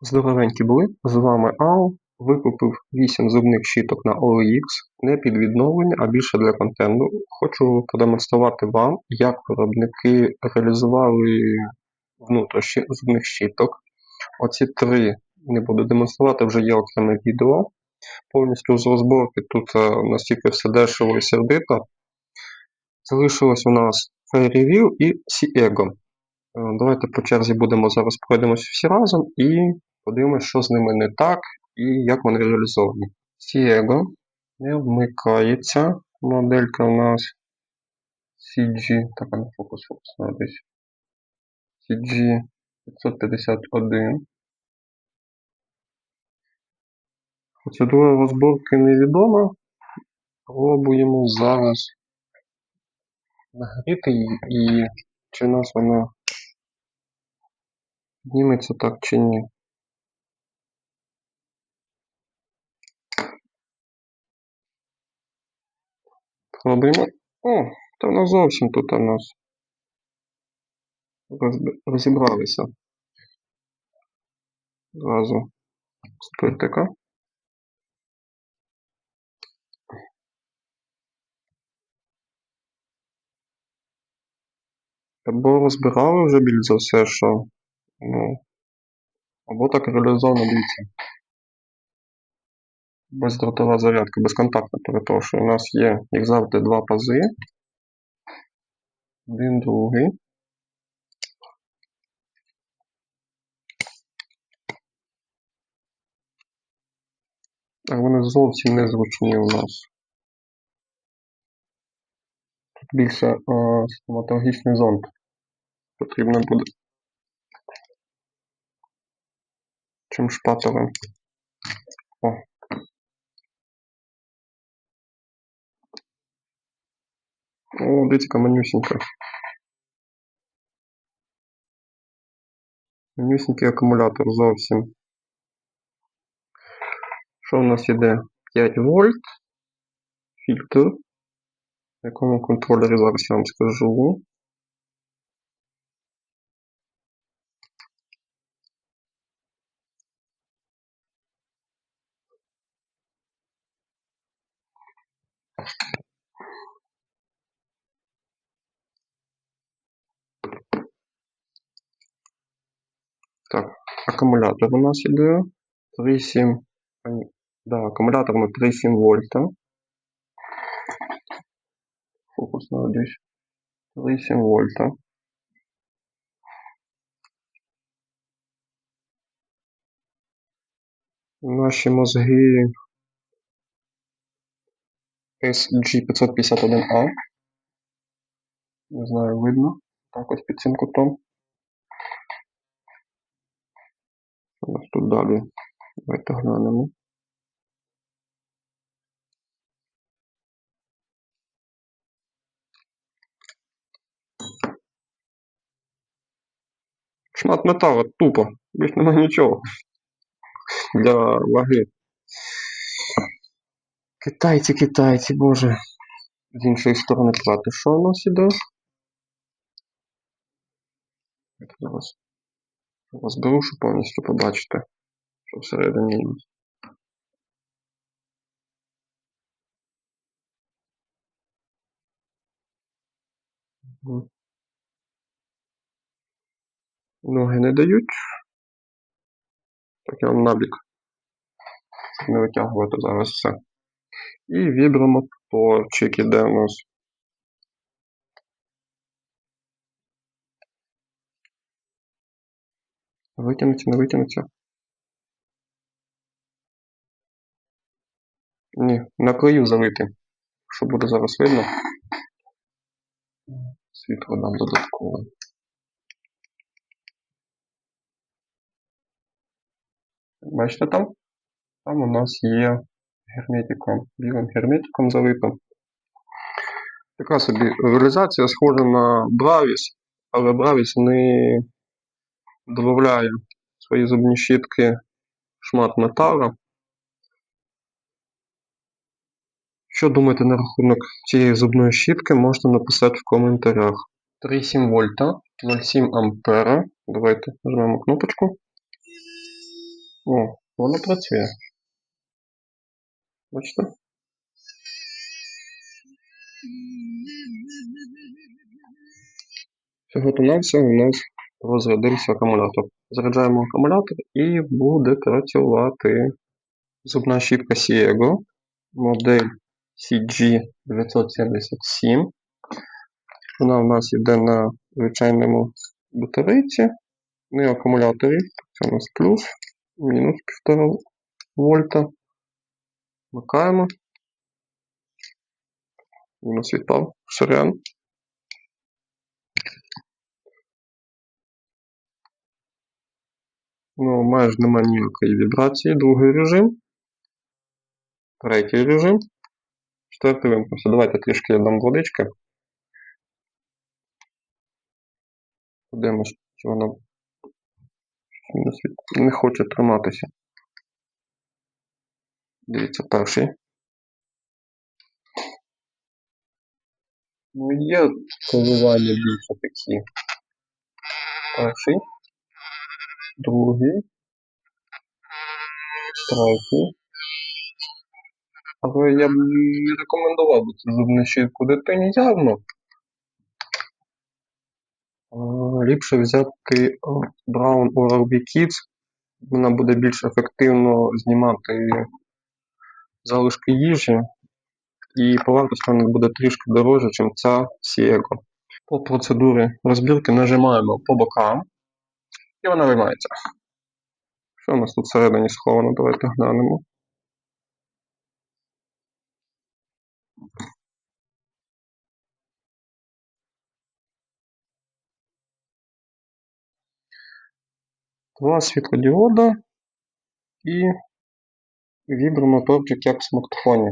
Здоровенькі були, з вами Ау. Викупив 8 зубних щіток на OLX, не під відновлення, а більше для контенту. Хочу продемонструвати вам, як виробники реалізували внутрішні зубних щіток. Оці три не буду демонструвати, вже є окреме відео. Повністю з розборки тут е, настільки все дешево і сердито. Залишилось у нас Fairy Wheel і Ciego. Е, Давайте по черзі будемо зараз пройдемося всі разом і подивимося, що з ними не так і як вони реалізовані. Ciego не вмикається. Моделька у нас CG. Так, а фокус, фокус надо. CG 551. Процедура розборки невідома. Пробуємо зараз нагріти її і чи нас вона підніметься так чи ні. Пробуємо. О, та вона зовсім тут у нас розібралися. Зразу спиртика. Або розбирали вже більш за все, що ну, або так реалізовано дивіться. Бездротова зарядка, безконтактна, перепрошую. У нас є, як завжди, два пази. Один другий. А вони зовсім незручні у нас. Тут більше е, стоматологічний зонд потрібно буде. Чим шпателем. О. О, дивіться, манюсінька. Манюсінький акумулятор зовсім. Що у нас іде? 5 вольт. Фільтр. В якому контролері зараз я вам скажу. Так, акумулятор у нас іде 3,7. Да, акумулятор на 3,7 вольта. Фокус надіюсь. 3,7 вольта. Наші мозги SG551A. Не знаю, видно. Так ось під цим. Що у нас тут далі? Давайте глянемо. Шмат металу, тупо. Більш нема нічого. Для ваги. Китайці, китайці, боже. З іншої сторони плати. Що у нас іде? Зараз розберу, щоб повністю побачити, що всередині. Мгм. Ноги не дають. Так я вам набік. Не витягувати зараз все. І вібромоторчик іде у нас. Витягнеться, не витягнеться. Ні, на краю залити. Що буде зараз видно. Світло дам додатково. Бачите там? Там у нас є герметиком, білим герметиком залито. Така собі реалізація схожа на Бравіс, але Бравіс не додає свої зубні щітки шмат металу. Що думаєте на рахунок цієї зубної щітки, можете написати в коментарях. 3,7 вольта, 0,7 ампера. Давайте нажмемо кнопочку. О, воно працює. Бачите? Всього то на все у нас розрядився акумулятор. Заряджаємо акумулятор і буде працювати зубна щітка Siego, модель CG977. Вона у нас йде на звичайному батарейці, не акумуляторі. Це у нас плюс, мінус 1,5 вольта. Вмикаємо. Мінус відпав. Ширян. Ну, майже немає ніякої вібрації. Другий режим. Третій режим. Четвертий вимкнувся. Давайте трішки я дам водички. Подивимось, чи вона не хоче триматися. Дивіться, перший. Ну, є коливання більше такі. Перший. Другий. Третій. Але я б не рекомендував би цю зубну щітку дитині явно. Е, Ліпше взяти е, Brown Oral-B Kids. Вона буде більш ефективно знімати залишки їжі. І по вартості вона буде трішки дорожче, ніж ця Siego. По процедурі розбірки нажимаємо по бокам і вона виймається. Що у нас тут всередині сховано? Давайте глянемо. Два світлодіода і вібромоторчик як в смартфоні.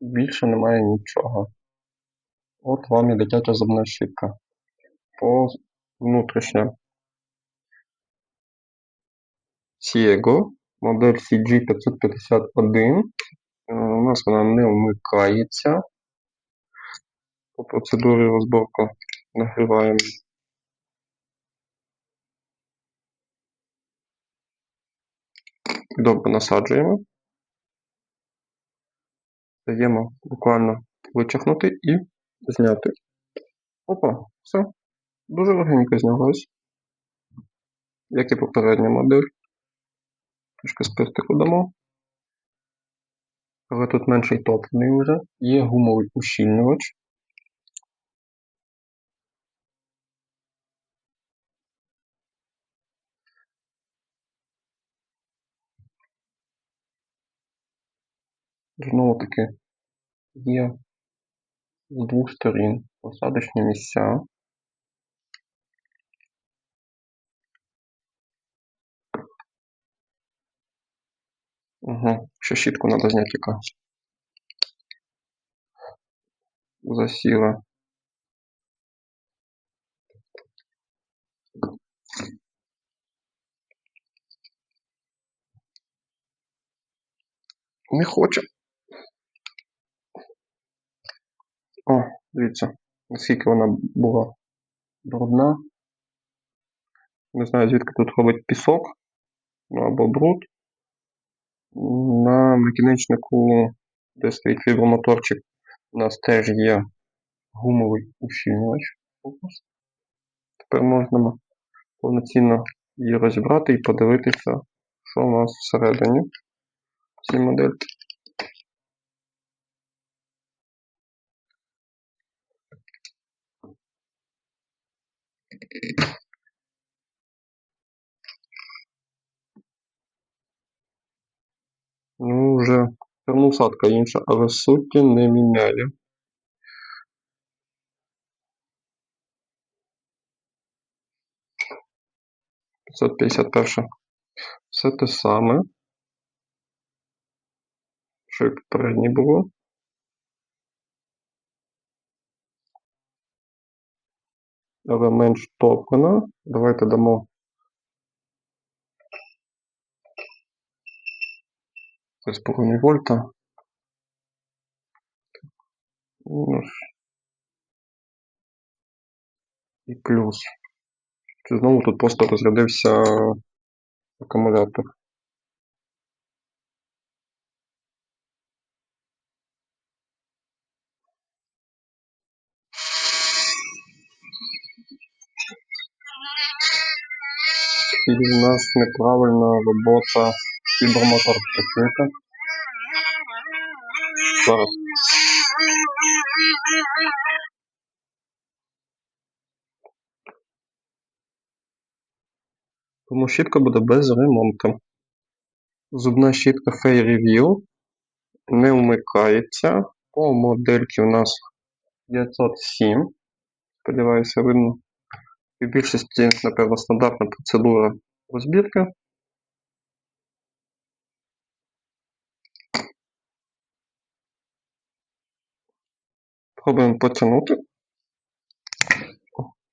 Більше немає нічого. От вам і дитяча зубна щітка. По внутрішньо. Siego, модель CG551. Е, У нас вона не вмикається. По процедурі розборку нагріваємо. Добре насаджуємо. Даємо буквально витягнути і зняти. Опа, все. Дуже легенько знялось. Як і попередня модель. Трішки спиртику дамо. Але тут менший топлений вже. Є гумовий ущільнювач. Знову таки є з двох сторін посадочні місця. Угу. Ще щітку треба зняти яка. Засіла. Не хоче. О, дивіться, наскільки вона була брудна. Не знаю, звідки тут робить пісок, ну або бруд. На накінечнику, де стоїть фібромоторчик, у нас теж є гумовий ущільнювач. Тепер можна повноцінно її розібрати і подивитися, що у нас всередині цій модельки. Ну, вже термоусадка інша, але суті не міняє. П'ятдесят. Все те саме, що і попереднє було. Але менш топлена. Давайте дамо 3,5 вольта. Ну, і плюс. Чи знову тут просто розрядився акумулятор. І в нас неправильна робота вібромоторчика. Чуєте? Зараз. Тому щітка буде без ремонту. Зубна щітка Fairy View не вмикається. По модельці у нас 507. Сподіваюся, видно. І в більшості, напевно, стандартна процедура розбірки. Пробуємо потягнути.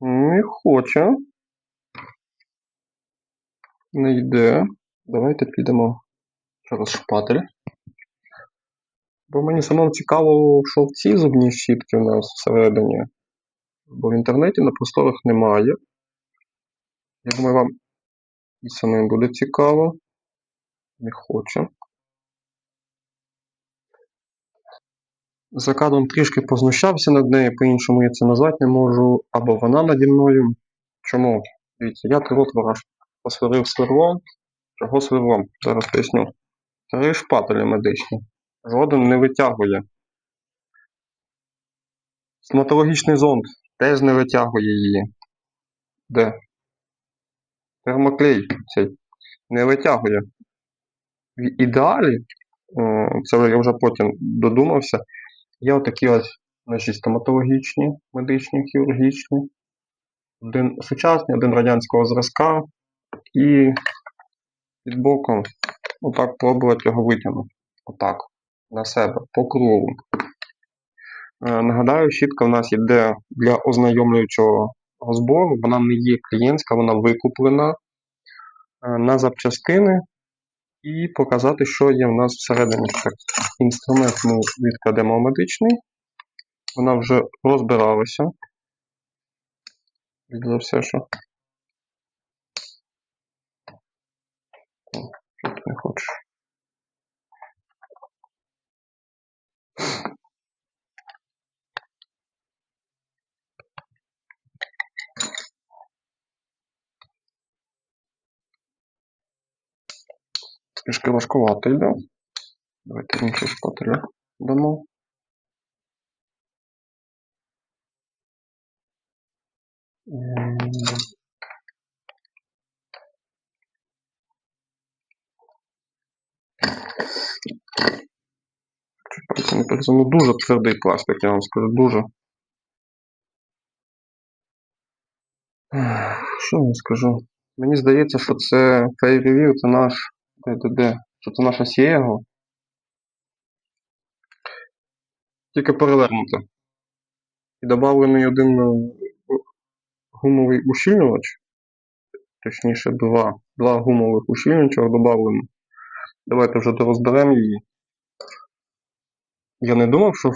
Не хоче. Не йде. Давайте підемо через шпатель. Бо мені самому цікаво, що в цій зубній щітки у нас всередині. Бо в інтернеті на просторах немає. Я думаю, вам і самим буде цікаво. Не хоче. За кадром трішки познущався над нею, по-іншому я це назвати не можу. Або вона наді мною. Чому? Дивіться, я трилот вараж посварив сверлом. Чого сверлом? Зараз поясню. Три шпателі медичні. Жоден не витягує. Стоматологічний зонд теж не витягує її. Де? Термоклей цей не витягує. В ідеалі, це я вже потім додумався, є отакі ось ножі стоматологічні, медичні, хірургічні. Один сучасний, один радянського зразка і під боком отак пробувати його витягнути. Отак. На себе, по кругу. Е, Нагадаю, щітка в нас йде для ознайомлюючого збору. Вона не є клієнтська, вона викуплена е, на запчастини і показати, що є в нас всередині. Інструмент ми відкладемо медичний. Вона вже розбиралася. За все. Що Трішки важкувато йде. Давайте інший шпатель дамо. Ну дуже твердий пластик, я вам скажу, дуже. Що я вам скажу? Мені здається, що це Fairy Review, це наш. Де? Що це наша Сієго. Тільки перевернуто. І додавлений один е, гумовий ущільнювач. Точніше, два. Два гумових ущільнювача додавлено. Давайте вже розберемо її. Я не думав, що е,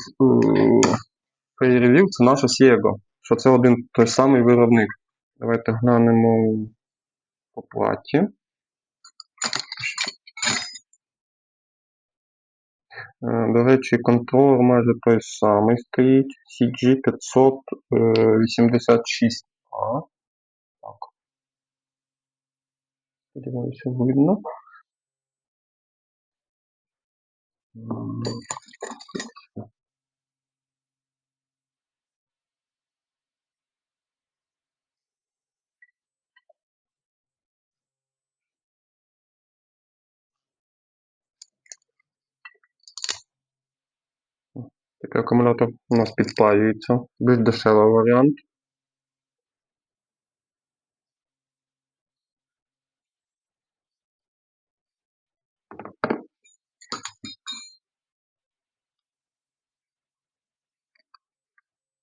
Review це наша Сієго. Що це один той самий виробник. Давайте глянемо по платі. До речі, контролер майже той самий стоїть. CG586A. Так. Сподіваюся, видно. Такий акумулятор у нас підпаюється. Більш дешевий варіант.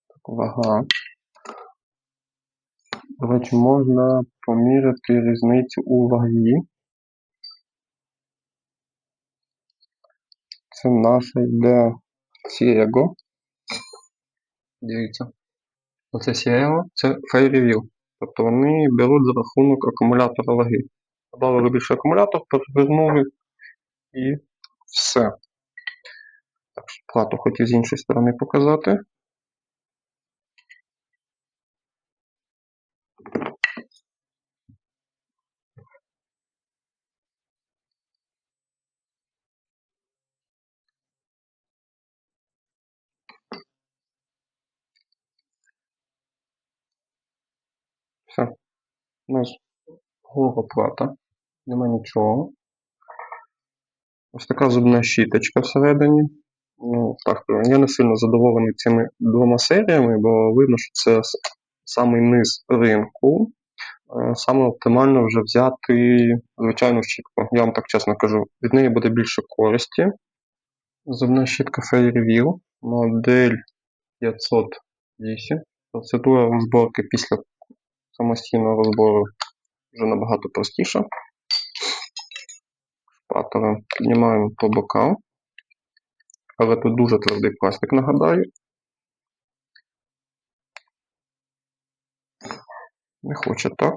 Так, вага. До речі, можна поміряти різницю у вагі. Це наша йде Сіего. Дивіться. Оце Сіего, це Fairy View. Тобто вони беруть за рахунок акумулятора ваги. Добавили більше акумулятор, перевернули і все. Так, плату хотів з іншої сторони показати. Все. У нас голова плата. Нема нічого. Ось така зубна щіточка всередині. Ну, так, я не сильно задоволений цими двома серіями, бо видно, що це самий низ ринку. Е, Саме оптимально вже взяти звичайну щітку. Я вам так чесно кажу, від неї буде більше користі. Зубна щітка Fairview, модель 508. Процедура розборки після самостійного розбору вже набагато простіше. Шпателем піднімаємо по бокам. Але тут дуже твердий пластик, нагадаю. Не хоче так.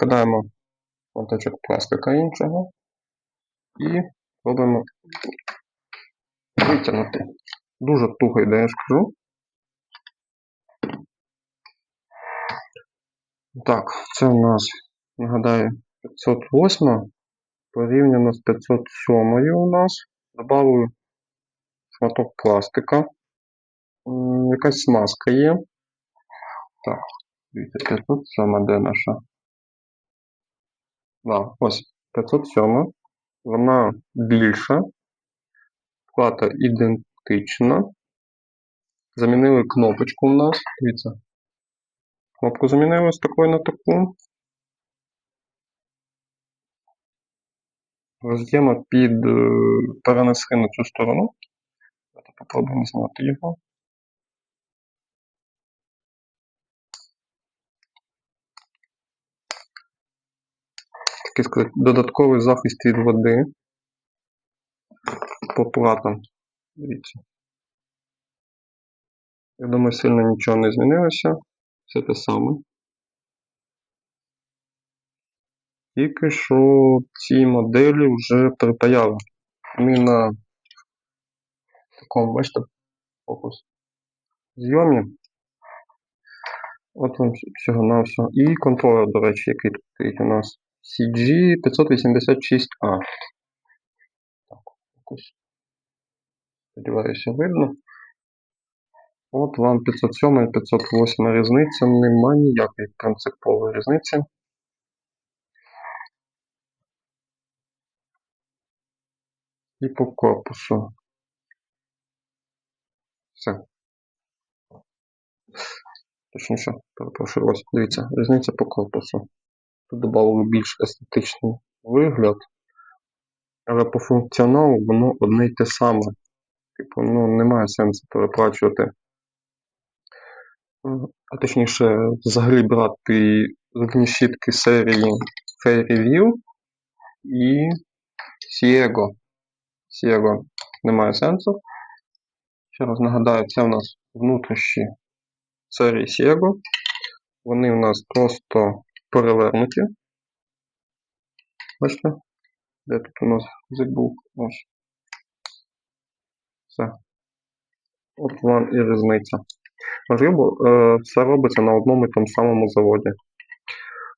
Підкладаємо моточок пластика іншого і робимо витягнути. Дуже туго йде, я ж кажу. Так, це у нас, нагадаю, 508 порівняно з 507 у нас. Добавлю шматок пластика. Якась смазка є. Так, дивіться, 507 де наша? Да, ось 507. Вона більша. Плата ідентична. Замінили кнопочку у нас. Дивіться. Кнопку замінили з такої на таку. Роз'єма під е, перенесли на цю сторону. Давайте попробуємо зняти його. Такий сказати, додатковий захист від води по платам. Я думаю, сильно нічого не змінилося. Все те саме. Тільки що ці моделі вже припаяли. Вони на такому, бачите, фокус зйомі. От вам всього на все. І контролер, до речі, який тут у нас. CG586A. Так, якось. Сподіваюся, видно. От вам 507 і 508 різниця. Нема ніякої принципової різниці. І по корпусу. Все. Точніше, перепрошую, ось дивіться, різниця по корпусу. Тут додали більш естетичний вигляд, але по функціоналу воно одне й те саме. Типу, ну, немає сенсу переплачувати. А точніше, взагалі брати зубні щітки серії Fairview і Siego. Siego немає сенсу. Ще раз нагадаю, це у нас внутрішні серії Siego. Вони у нас просто перевернуті. Бачите? Де тут у нас забув? Ось. Все. От вам і різниця. Можливо, е, все робиться на одному і тому самому заводі.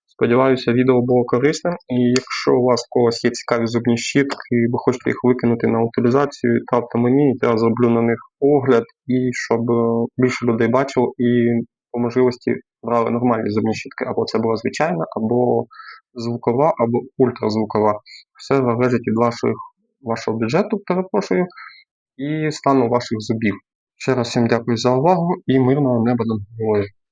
Сподіваюся, відео було корисним. І якщо у вас когось є цікаві зубні щітки, і ви хочете їх викинути на утилізацію, ставте мені, я зроблю на них огляд, і щоб е, більше людей бачило і по можливості брали нормальні зубні щітки. Або це була звичайна, або звукова, або ультразвукова. Все залежить від ваших, вашого бюджету, перепрошую, і стану ваших зубів. Ще раз всім дякую за увагу і мирного неба над головою.